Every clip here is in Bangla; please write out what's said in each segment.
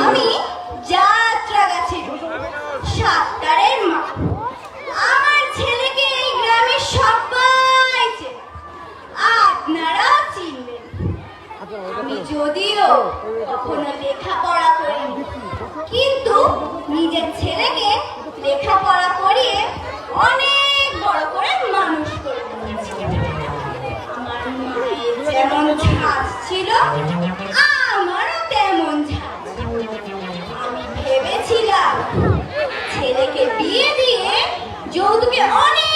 আমি যাত্রা সাতটারের মা। ছেলেকে আপনারাও আমি যদিও লেখাপড়া করি কিন্তু নিজের ছেলেকে লেখাপড়া করিয়ে অনেক বড় করে মানুষ যেমন ঝাঁজ ছিল আমারও তেমন ঝাঁজ আমি ভেবেছিলাম ছেলেকে বিয়ে দিয়ে যৌতুকে অনেক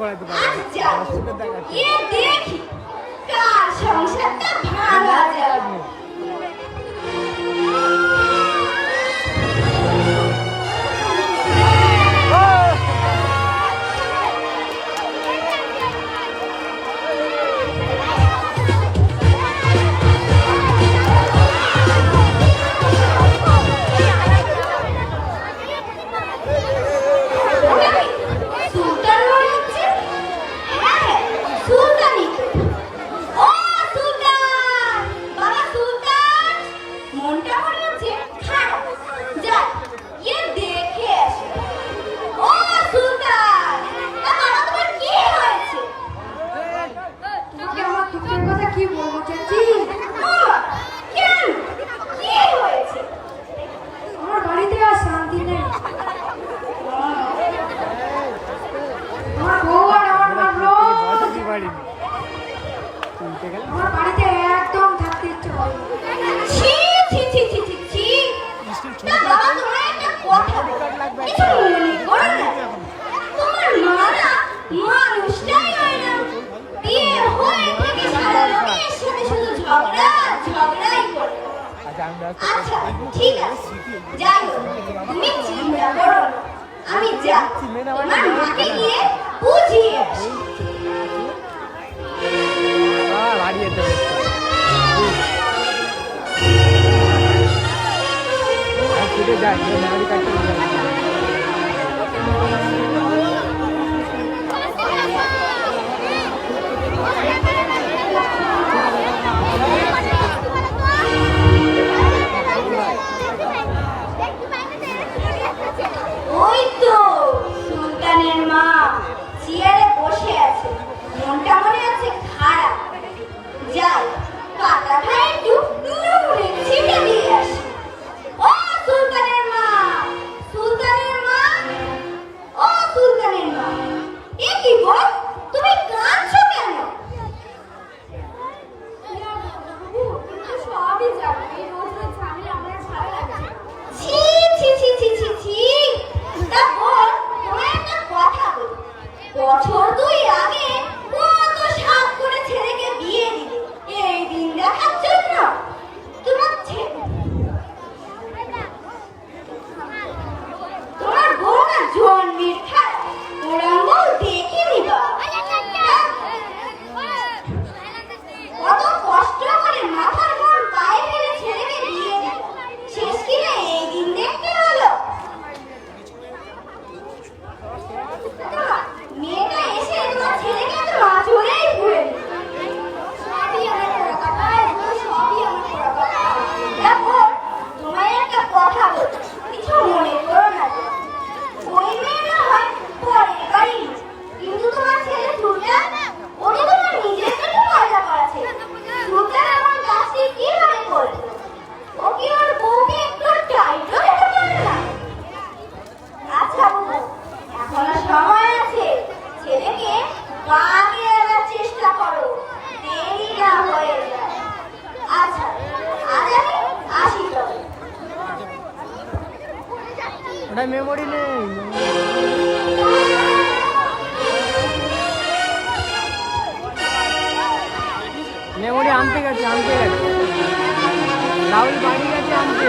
করাতে পারব। সেটা আচ্ছা, ইয়ে দেখাচ্ছি কার সংসারটা ভাঙা আচ্ছা, যাবে আচ্ছা। আচ্ছা ঠিক আছে যাই তুমি চিন্তা আমি যা তোমার hoy ওটা মেমোরি নেই। মেমোরি আনতে গেছে আনতে গেছে। রাহুল বাড়ি গেছে আনতে।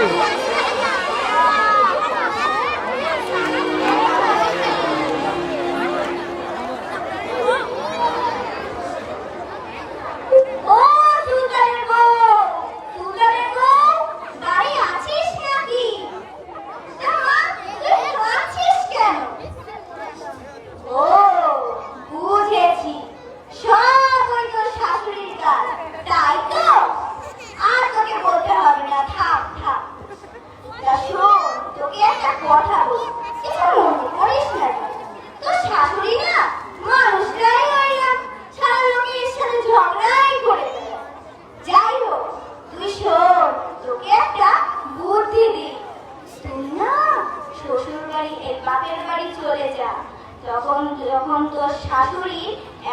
যখন যখন তোর শাশুড়ি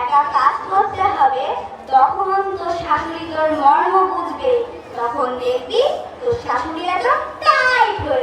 একা কাজ করতে হবে, তখন তোর শাশুড়ি তোর মর্ম বুঝবে। তখন দেখবি তোর শাশুড়ি একদম টাইট হয়ে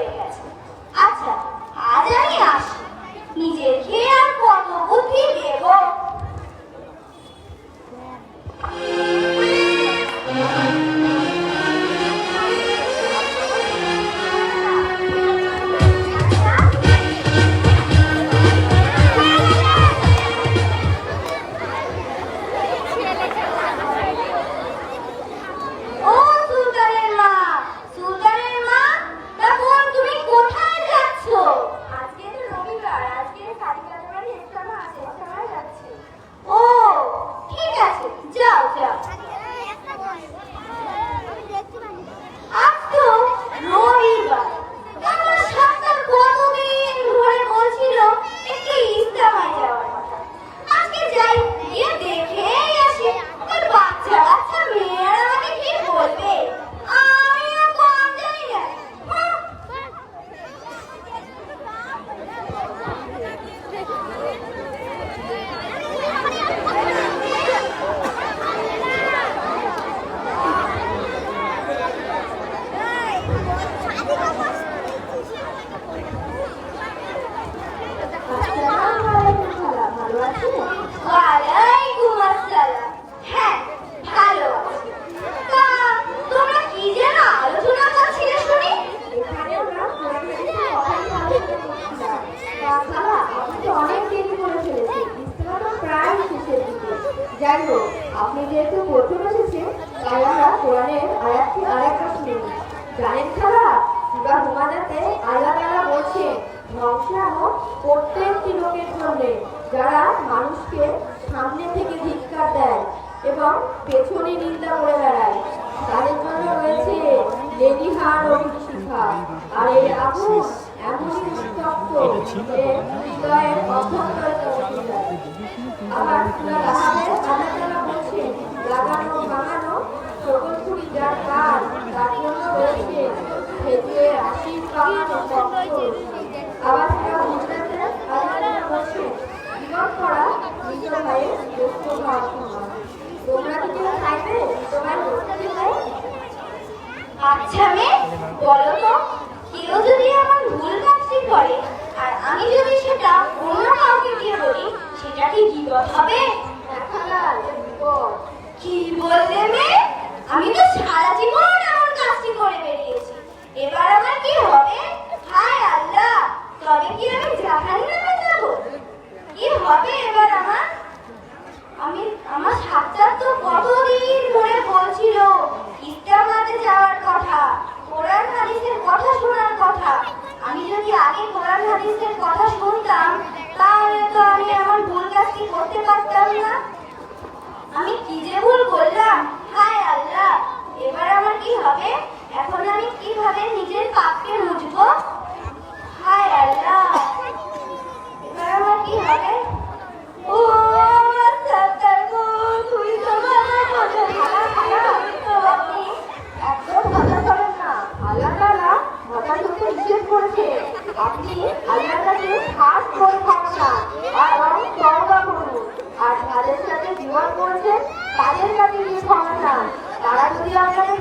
এবং পেছনে নিন্দা করে বেড়ায় তাদের জন্য রয়েছে লেডিহার ও শিক্ষা আর এই আগুন এমনই উত্তপ্ত যে হৃদয়ের অভ্যন্তরে আবার আহমেদ বলছে, লাগানো সকল যার কাজ তার জন্য রয়েছে আবার তারা বুঝতে জীবন করা ভাইয়ের আচ্ছা মে বলো তো কেউ যদি আমার ভুল কাজটি করে আর আমি যদি সেটা অন্য কাউকে গিয়ে বলি সেটা কি বিপদ হবে? কি বললে মেয়ে? আমি তো সারা তাদের কাছে গিয়ে ক্ষমা তারা যদি আপনাকে